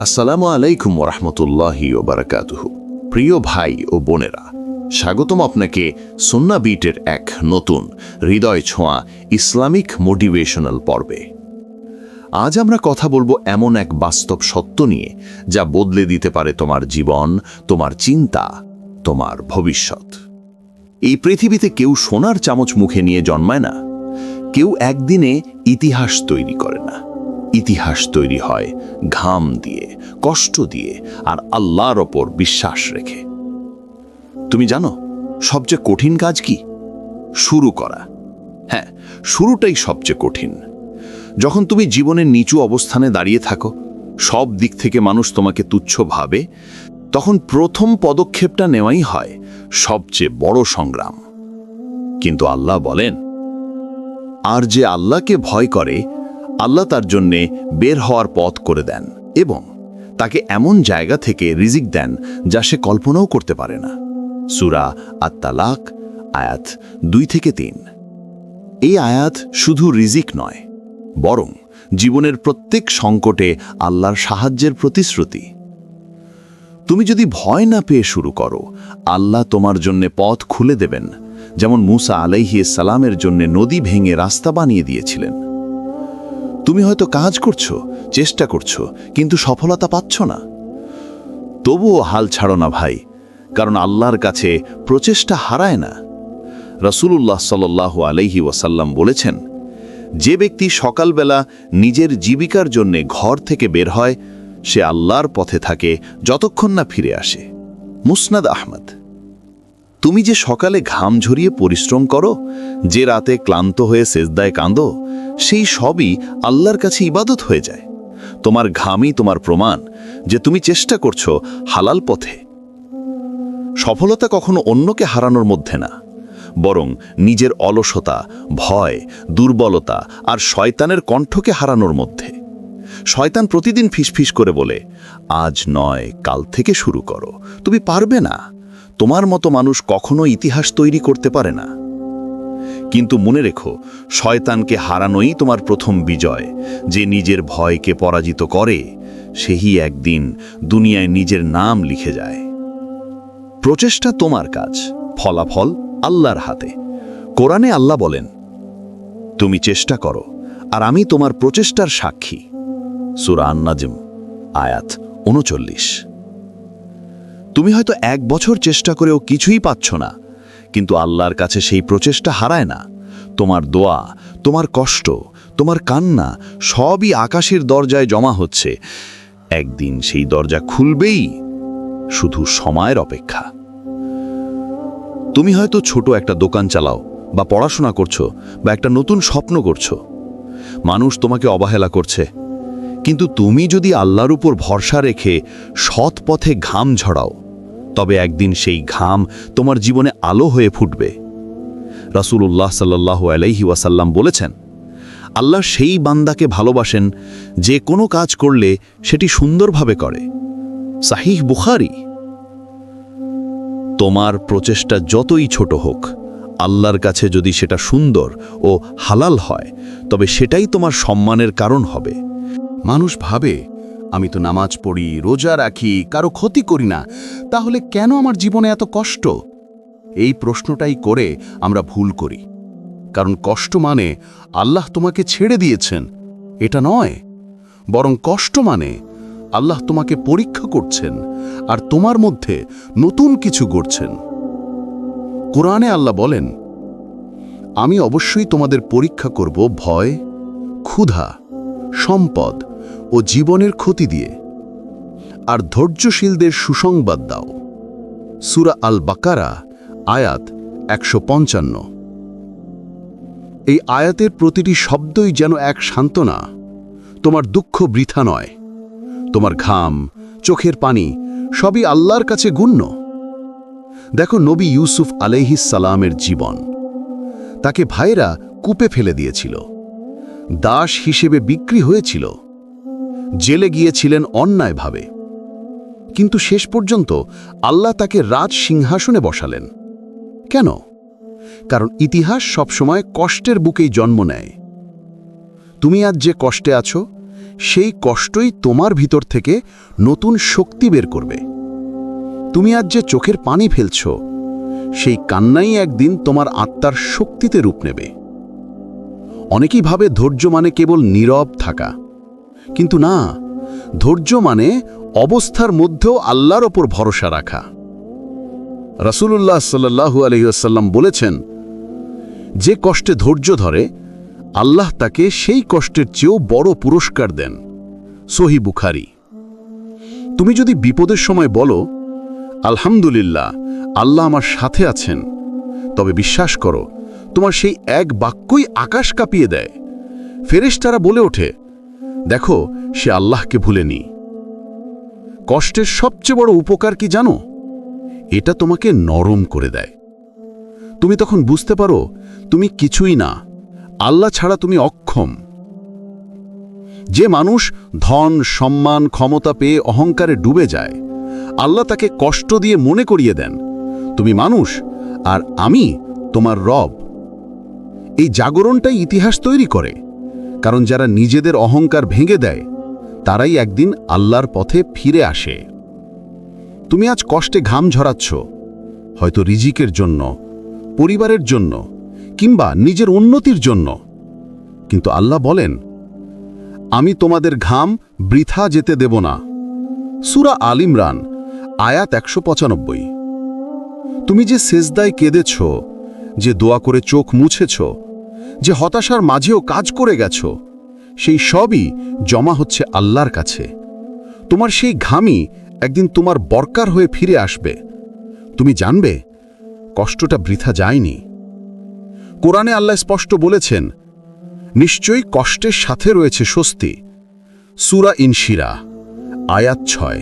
আসসালামু আলাইকুম ওরহমতুল্লাহি ওবরাকাতুহ। প্রিয় ভাই ও বোনেরা, স্বাগতম আপনাকে সুন্না বিটের এক নতুন হৃদয় ছোঁয়া ইসলামিক মোটিভেশনাল পর্বে। আজ আমরা কথা বলব এমন এক বাস্তব সত্য নিয়ে, যা বদলে দিতে পারে তোমার জীবন, তোমার চিন্তা, তোমার ভবিষ্যৎ। এই পৃথিবীতে কেউ সোনার চামচ মুখে নিয়ে জন্মায় না। কেউ একদিনে ইতিহাস তৈরি করে না। ইতিহাস তৈরি হয় ঘাম দিয়ে, কষ্ট দিয়ে আর আল্লাহর ওপর বিশ্বাস রেখে। তুমি জানো, সবচেয়ে কঠিন কাজ কি? শুরু করা। হ্যাঁ শুরুটাই সবচেয়ে কঠিন। যখন তুমি জীবনের নিচু অবস্থানে দাঁড়িয়ে থাকো, সব দিক থেকে মানুষ তোমাকে তুচ্ছ ভাবে, তখন প্রথম পদক্ষেপটা নেওয়াই হয় সবচেয়ে বড় সংগ্রাম। কিন্তু আল্লাহ বলেন, আর যে আল্লাহকে ভয় করে, আল্লাহ তার জন্যে বের হওয়ার পথ করে দেন এবং তাকে এমন জায়গা থেকে রিজিক দেন যা সে কল্পনাও করতে পারে না। সুরা আত্মালাক আয়াত দুই থেকে তিন। এই আয়াত শুধু রিজিক নয়, বরং জীবনের প্রত্যেক সংকটে আল্লাহর সাহায্যের প্রতিশ্রুতি। তুমি যদি ভয় না পেয়ে শুরু করো, আল্লাহ তোমার জন্য পথ খুলে দেবেন, যেমন মুসা আলাইহি সালামের জন্য নদী ভেঙে রাস্তা বানিয়ে দিয়েছিলেন। তুমি হয়তো কাজ করছ, চেষ্টা করছ, কিন্তু সফলতা পাচ্ছ না। তবুও হাল ছাড়ো না ভাই, কারণ আল্লাহর কাছে প্রচেষ্টা হারায় না। রসুলুল্লাহ সাল্লাহ আলাইহি ওয়াসাল্লাম বলেছেন, যে ব্যক্তি সকালবেলা নিজের জীবিকার জন্যে ঘর থেকে বের হয় সে আল্লাহর পথে থাকে যতক্ষণ না ফিরে আসে। মুসনাদ আহমদ, তুমি যে সকালে ঘাম ঝরিয়ে পরিশ্রম করো, যে রাতে ক্লান্ত হয়ে সেজদায় কাঁদো, সেই সবই আল্লাহর কাছে ইবাদত হয়ে যায়। তোমার ঘামই তোমার প্রমাণ যে তুমি চেষ্টা করছ হালাল পথে। সফলতা কখনো অন্যকে হারানোর মধ্যে না, বরং নিজের অলসতা, ভয়, দুর্বলতা আর শয়তানের কণ্ঠকে হারানোর মধ্যে। শয়তান প্রতিদিন ফিসফিস করে বলে, আজ নয়, কাল থেকে শুরু করো। তুমি পারবে না। তোমার মতো মানুষ কখনো ইতিহাস তৈরি করতে পারে না। কিন্তু মনে রেখো, শয়তানকে হারানোই তোমার প্রথম বিজয়। যে নিজের ভয়কে পরাজিত করে, সেই একদিন দুনিয়ায় নিজের নাম লিখে যায়। প্রচেষ্টা তোমার কাজ, ফলাফল আল্লাহর হাতে। কোরআনে আল্লাহ বলেন, তুমি চেষ্টা করো, আর আমি তোমার প্রচেষ্টার সাক্ষী। সুরা আন্নাজম, আয়াত উনচল্লিশ। তুমি হয়তো এক বছর চেষ্টা করেও কিছুই পাচ্ছ না, কিন্তু আল্লাহর কাছে সেই প্রচেষ্টা হারায় না। তোমার দোয়া, তোমার কষ্ট, তোমার কান্না সবই আকাশের দরজায় জমা হচ্ছে। একদিন সেই দরজা খুলবেই শুধু সময়ের অপেক্ষা। তুমি হয়তো ছোট একটা দোকান চালাও, বা পড়াশোনা করছ, বা একটা নতুন স্বপ্ন করছ। মানুষ তোমাকে অবহেলা করছে কিন্তু তুমি যদি আল্লাহর উপর ভরসা রেখে সৎ পথে ঘাম ঝড়াও তবে একদিন সেই ঘাম তোমার জীবনে আলো হয়ে ফুটবে। রাসূলুল্লাহ সাল্লাহ আলাইহি ওয়াসাল্লাম বলেছেন, আল্লাহ সেই বান্দাকে ভালোবাসেন যে কোনো কাজ করলে সেটি সুন্দরভাবে করে। সাহিহ বুখারি। তোমার প্রচেষ্টা যতই ছোট হোক, আল্লাহর কাছে যদি সেটা সুন্দর ও হালাল হয়, তবে সেটাই তোমার সম্মানের কারণ হবে। মানুষ ভাবে, আমি তো নামাজ পড়ি, রোজা রাখি, কারও ক্ষতি করি না, তাহলে কেন আমার জীবনে এত কষ্ট? এই প্রশ্নটাই করে আমরা ভুল করি। কারণ কষ্ট মানে আল্লাহ তোমাকে ছেড়ে দিয়েছেন, এটা নয়। বরং কষ্ট মানে আল্লাহ তোমাকে পরীক্ষা করছেন আর তোমার মধ্যে নতুন কিছু গড়ছেন। কোরআনে আল্লাহ বলেন, আমি অবশ্যই তোমাদের পরীক্ষা করব ভয়, ক্ষুধা, সম্পদ ও জীবনের ক্ষতি দিয়ে। আর ধৈর্যশীলদের সুসংবাদ দাও। সুরা আল বাকারা আয়াত একশো পঞ্চান্ন। এই আয়াতের প্রতিটি শব্দই যেন এক সান্ত্বনা। তোমার দুঃখ বৃথা নয়। তোমার ঘাম, চোখের পানি সবই আল্লাহর কাছে গুণ্য। দেখো নবী ইউসুফ আলাইহিস সালামের জীবন। তাকে ভাইরা কূপে ফেলে দিয়েছিল। দাস হিসেবে বিক্রি হয়েছিল। জেলে গিয়েছিলেন অন্যায়ভাবে। কিন্তু শেষ পর্যন্ত আল্লাহ তাকে রাজ সিংহাসনে বসালেন। কেন? কারণ ইতিহাস সবসময় কষ্টের বুকেই জন্ম নেয়। তুমি আজ যে কষ্টে আছো, সেই কষ্টই তোমার ভিতর থেকে নতুন শক্তি বের করবে। তুমি আজ যে চোখের পানি ফেলছ, সেই কান্নাই একদিন তোমার আত্মার শক্তিতে রূপ নেবে। অনেকেই ভাবে ধৈর্য মানে কেবল নীরব থাকা। কিন্তু না, ধৈর্য মানে অবস্থার মধ্যেও আল্লাহর ওপর ভরসা রাখা। রাসূলুল্লাহ সাল্লাহু আলহিহাসাল্লাম বলেছেন, যে কষ্টে ধৈর্য ধরে, আল্লাহ তাকে সেই কষ্টের চেয়েও বড় পুরস্কার দেন। সহি বুখারি। তুমি যদি বিপদের সময় বলো, আলহামদুলিল্লাহ, আল্লাহ আমার সাথে আছেন। তবে বিশ্বাস করো, তোমার সেই এক বাক্যই আকাশ কাঁপিয়ে দেয়। ফেরেশতারা বলে ওঠে দেখো, সে আল্লাহকে ভুলেনি কষ্টের সবচেয়ে বড় উপকার কি জানো? এটা তোমাকে নরম করে দেয়। তুমি তখন বুঝতে পারো, তুমি কিছুই না, আল্লাহ ছাড়া তুমি অক্ষম। যে মানুষ ধন, সম্মান, ক্ষমতা পেয়ে অহংকারে ডুবে যায়, আল্লাহ তাকে কষ্ট দিয়ে মনে করিয়ে দেন। তুমি মানুষ, আর আমি তোমার রব। এই জাগরণটাই ইতিহাস তৈরি করে। কারণ যারা নিজেদের অহংকার ভেঙে দেয়, তারাই একদিন আল্লাহর পথে ফিরে আসে। তুমি আজ কষ্টে ঘাম ঝরাচ্ছ, হয়তো রিজিকের জন্য, পরিবারের জন্য, কিংবা নিজের উন্নতির জন্য। কিন্তু আল্লাহ বলেন, আমি তোমাদের ঘাম বৃথা যেতে দেব না। সুরা আল ইমরান, আয়াত একশো পঁচানব্বই। তুমি যে সেজদায় কেঁদেছ, যে দোয়া করে চোখ মুছেছ যে হতাশার মাঝেও কাজ করে গেছ, সেই সবই জমা হচ্ছে আল্লাহর কাছে। তোমার সেই ঘামি একদিন তোমার বরকার হয়ে ফিরে আসবে। তুমি জানবে, কষ্টটা বৃথা যায়নি। কোরআনে আল্লাহ স্পষ্ট বলেছেন, নিশ্চয়ই কষ্টের সাথে রয়েছে স্বস্তি। সুরা ইনশিরা, আয়াত ছয়।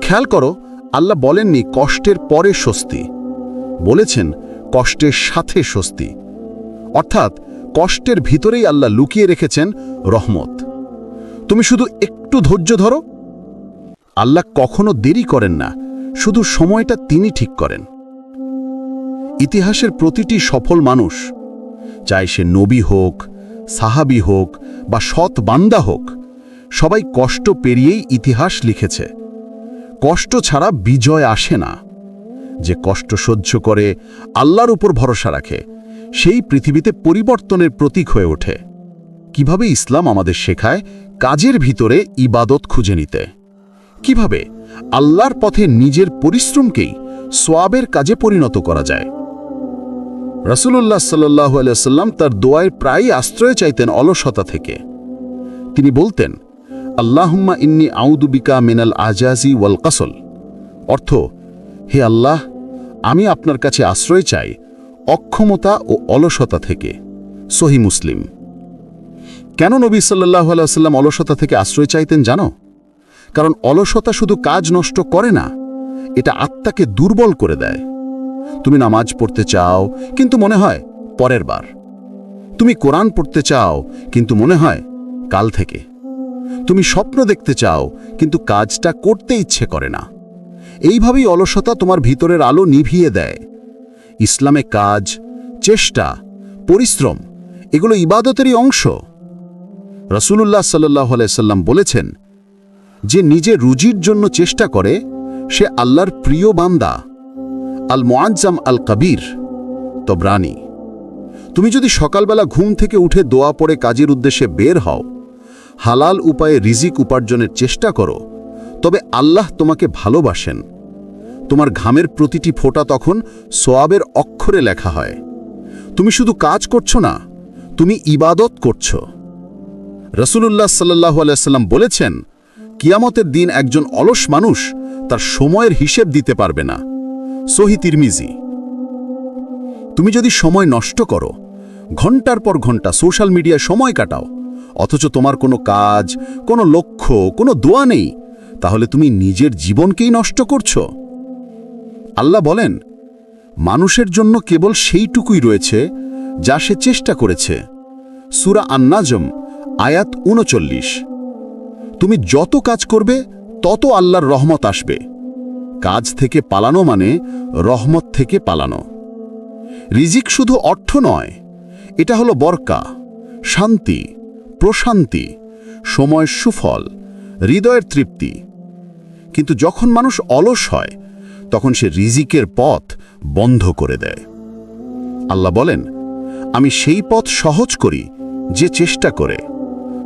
খেয়াল করো, আল্লাহ বলেননি কষ্টের পরে স্বস্তি। বলেছেন, কষ্টের সাথে স্বস্তি। অর্থাৎ কষ্টের ভিতরেই আল্লাহ লুকিয়ে রেখেছেন রহমত। তুমি শুধু একটু ধৈর্য ধরো। আল্লাহ কখনো দেরি করেন না, শুধু সময়টা তিনি ঠিক করেন। ইতিহাসের প্রতিটি সফল মানুষ, চাই সে নবী হোক, সাহাবি হোক বা সৎ বান্দা হোক, সবাই কষ্ট পেরিয়েই ইতিহাস লিখেছে। কষ্ট ছাড়া বিজয় আসে না। যে কষ্ট সহ্য করে আল্লাহর উপর ভরসা রাখে সেই পৃথিবীতে পরিবর্তনের প্রতীক হয়ে ওঠে। কীভাবে ইসলাম আমাদের শেখায় কাজের ভিতরে ইবাদত খুঁজে নিতে? কীভাবে আল্লাহর পথে নিজের পরিশ্রমকেই সোয়াবের কাজে পরিণত করা যায়? রাসূলুল্লাহ সাল্লাহ আলাইসাল্লাম তার দোয়ায় প্রায়ই আশ্রয় চাইতেন অলসতা থেকে। তিনি বলতেন, আল্লাহম্মা ইন্নি আউদুবিকা মিনাল আজাজি ওয়াল কাসল। অর্থ, হে আল্লাহ, আমি আপনার কাছে আশ্রয় চাই অক্ষমতা ও অলসতা থেকে। সহি মুসলিম। কেন নবী সাল্লাহ আলাইসাল্লাম অলসতা থেকে আশ্রয় চাইতেন জানো? কারণ অলসতা শুধু কাজ নষ্ট করে না, এটা আত্মাকে দুর্বল করে দেয়। তুমি নামাজ পড়তে চাও, কিন্তু মনে হয় পরের বার। তুমি কোরআন পড়তে চাও, কিন্তু মনে হয় কাল থেকে। তুমি স্বপ্ন দেখতে চাও, কিন্তু কাজটা করতে ইচ্ছে করে না। এইভাবেই অলসতা তোমার ভিতরের আলো নিভিয়ে দেয়। ইসলামে কাজ, চেষ্টা, পরিশ্রম, এগুলো ইবাদতেরই অংশ। রসুলুল্লাহ সাল্লাহ আলাইসাল্লাম বলেছেন, যে নিজে রুজির জন্য চেষ্টা করে, সে আল্লাহর প্রিয় বান্দা। আল মোয়াজ্জাম আল কবির তবরানি। তুমি যদি সকালবেলা ঘুম থেকে উঠে দোয়া পড়ে কাজের উদ্দেশ্যে বের হও, হালাল উপায়ে রিজিক উপার্জনের চেষ্টা করো, তবে আল্লাহ তোমাকে ভালোবাসেন। তোমার ঘামের প্রতিটি ফোঁটা তখন সোয়াবের অক্ষরে লেখা হয়। তুমি শুধু কাজ করছ না, তুমি ইবাদত করছ। রসুলুল্লাহ সাল্লাহ আলাইসাল্লাম বলেছেন, কিয়ামতের দিন একজন অলস মানুষ তার সময়ের হিসেব দিতে পারবে না। সহি তিরমিজি। তুমি যদি সময় নষ্ট করো, ঘণ্টার পর ঘণ্টা সোশ্যাল মিডিয়ায় সময় কাটাও, অথচ তোমার কোনো কাজ, কোনো লক্ষ্য, কোনো দোয়া নেই, তাহলে তুমি নিজের জীবনকেই নষ্ট করছ। আল্লাহ বলেন, মানুষের জন্য কেবল সেইটুকুই রয়েছে যা সে চেষ্টা করেছে। সুরা আন্নাজম, আয়াত উনচল্লিশ। তুমি যত কাজ করবে, তত আল্লাহর রহমত আসবে। কাজ থেকে পালানো মানে রহমত থেকে পালানো। রিজিক শুধু অর্থ নয়, এটা হলো বরকা, শান্তি, প্রশান্তি সময় সুফল, হৃদয়ের তৃপ্তি। কিন্তু যখন মানুষ অলস হয় তখন সে রিজিকের পথ বন্ধ করে দেয়। আল্লাহ বলেন, আমি সেই পথ সহজ করি যে চেষ্টা করে।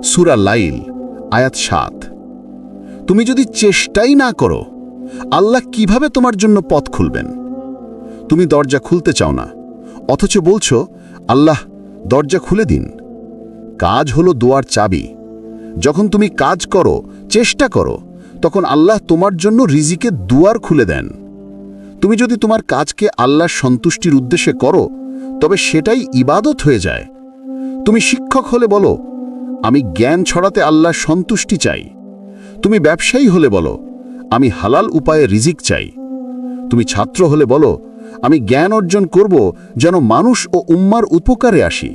সুরা লাইল, আয়াত সাত। তুমি যদি চেষ্টাই না করো, আল্লাহ কীভাবে তোমার জন্য পথ খুলবেন? তুমি দরজা খুলতে চাও না, অথচ বলছো, আল্লাহ, দরজা খুলে দিন। কাজ হলো দোয়ার চাবি। যখন তুমি কাজ করো, চেষ্টা করো, তখন আল্লাহ তোমার জন্য রিজিকে দুয়ার খুলে দেন। তুমি যদি তোমার কাজকে আল্লাহর সন্তুষ্টির উদ্দেশ্যে করো, তবে সেটাই ইবাদত হয়ে যায়। তুমি শিক্ষক হলে বলো, আমি জ্ঞান ছড়াতে আল্লাহর সন্তুষ্টি চাই। তুমি ব্যবসায়ী হলে বলো, আমি হালাল উপায়ে রিজিক চাই। তুমি ছাত্র হলে বলো, আমি জ্ঞান অর্জন করব যেন মানুষ ও উম্মার উপকারে আসি।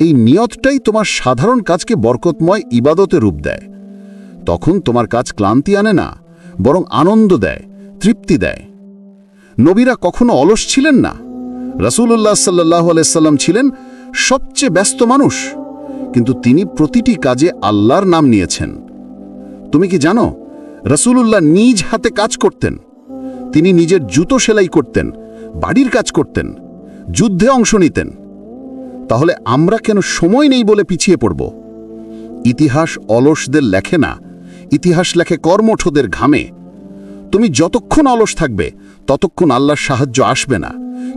এই নিয়তটাই তোমার সাধারণ কাজকে বরকতময় ইবাদতে রূপ দেয়। তখন তোমার কাজ ক্লান্তি আনে না, বরং আনন্দ দেয়, তৃপ্তি দেয়। নবীরা কখনো অলস ছিলেন না। রাসূলুল্লাহ সাল্লাহ আলাইসাল্লাম ছিলেন সবচেয়ে ব্যস্ত মানুষ। কিন্তু তিনি প্রতিটি কাজে আল্লাহর নাম নিয়েছেন। তুমি কি জানো, রসুলুল্লাহ নিজ হাতে কাজ করতেন। তিনি নিজের জুতো সেলাই করতেন, বাড়ির কাজ করতেন, যুদ্ধে অংশ নিতেন। তাহলে আমরা কেন সময় নেই বলে পিছিয়ে পড়ব? ইতিহাস অলসদের লেখে না, ইতিহাস লেখে কর্মঠদের ঘামে। তুমি যতক্ষণ অলস থাকবে ততক্ষণ আল্লাহর সাহায্য আসবে না।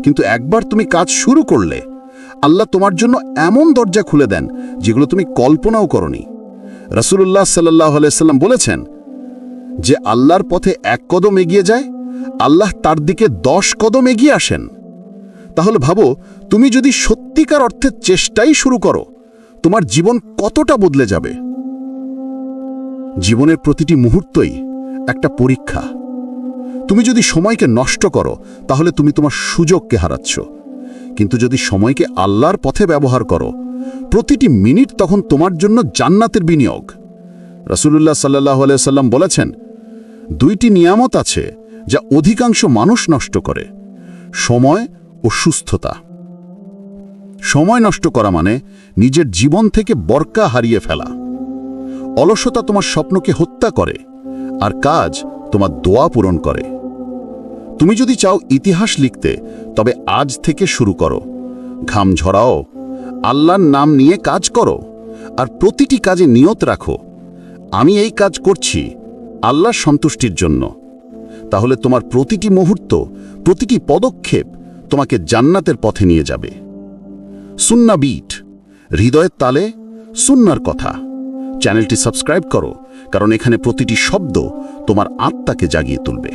কিন্তু একবার তুমি কাজ শুরু করলে, আল্লাহ তোমার জন্য এমন দরজা খুলে দেন যেগুলো তুমি কল্পনাও করনি। রসুল্লাহ সাল্লাহ সাল্লাম বলেছেন, যে আল্লাহর পথে এক কদম এগিয়ে যায়, আল্লাহ তার দিকে দশ কদম এগিয়ে আসেন। তাহলে ভাবো, তুমি যদি সত্যিকার অর্থে চেষ্টাই শুরু করো, তোমার জীবন কতটা বদলে যাবে? জীবনের প্রতিটি মুহূর্তই একটা পরীক্ষা। তুমি যদি সময়কে নষ্ট করো, তাহলে তুমি তোমার সুযোগকে হারাচ্ছ। কিন্তু যদি সময়কে আল্লাহর পথে ব্যবহার করো, প্রতিটি মিনিট তখন তোমার জন্য জান্নাতের বিনিয়োগ। রসুল্লাহ সাল্লাহ সাল্লাম বলেছেন, দুইটি নিয়ামত আছে যা অধিকাংশ মানুষ নষ্ট করে, সময় ও সুস্থতা। সময় নষ্ট করা মানে নিজের জীবন থেকে বরকা হারিয়ে ফেলা। অলসতা তোমার স্বপ্নকে হত্যা করে, আর কাজ তোমার দোয়া পূরণ করে। তুমি যদি চাও ইতিহাস লিখতে, তবে আজ থেকে শুরু করো। ঘাম ঝরাও, আল্লাহর নাম নিয়ে কাজ করো, আর প্রতিটি কাজে নিয়ত রাখো। আমি এই কাজ করছি আল্লাহর সন্তুষ্টির জন্য। তাহলে তোমার প্রতিটি মুহূর্ত, প্রতিটি পদক্ষেপ তোমাকে জান্নাতের পথে নিয়ে যাবে। সুন্না বিট, হৃদয়ের তালে সুন্নার কথা। চ্যানেলটি সাবস্ক্রাইব করো, কারণ এখানে প্রতিটি শব্দ তোমার আত্মাকে জাগিয়ে তুলবে।